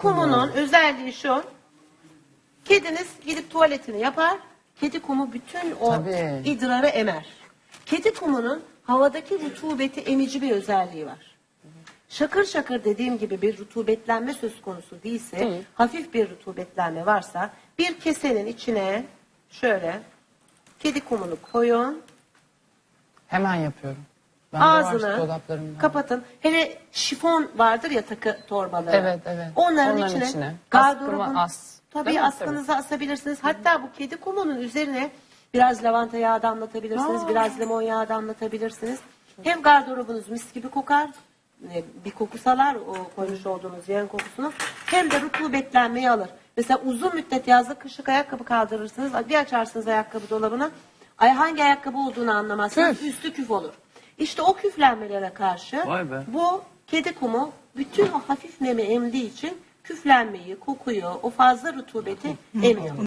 Kumunun özelliği şu. Kediniz gidip tuvaletini yapar. Kedi kumu bütün o Tabii. idrarı emer. Kedi kumunun havadaki rutubeti emici bir özelliği var. Şakır şakır dediğim gibi bir rutubetlenme söz konusu değilse, hafif bir rutubetlenme varsa bir kesenin içine şöyle kedi kumunu koyun. Hemen yapıyorum. Ben de var Ağzını kapatın. Hele şifon vardır ya takı torbaları. Evet, evet. Onların, Onların içine, içine. gardırobun, Askımı as. Tabii mi? askınızı asabilirsiniz. Hatta bu kedi kumunun üzerine biraz lavanta yağı damlatabilirsiniz. Biraz limon yağı damlatabilirsiniz. Hem gardırobunuz mis gibi kokar. e, Bir koku salar o koymuş olduğunuz yağın kokusunu. Hem de rutubetlenmeyi alır. Mesela uzun müddet yazda kışlık ayakkabı kaldırırsınız. Bir açarsınız ayakkabı dolabına. Ay hangi ayakkabı olduğunu anlamazsınız. Üstü küf olur. İşte o küflenmelere karşı Vay be. bu kedi kumu bütün o hafif nemi emdiği için küflenmeyi, kokuyu, o fazla rutubeti emiyor.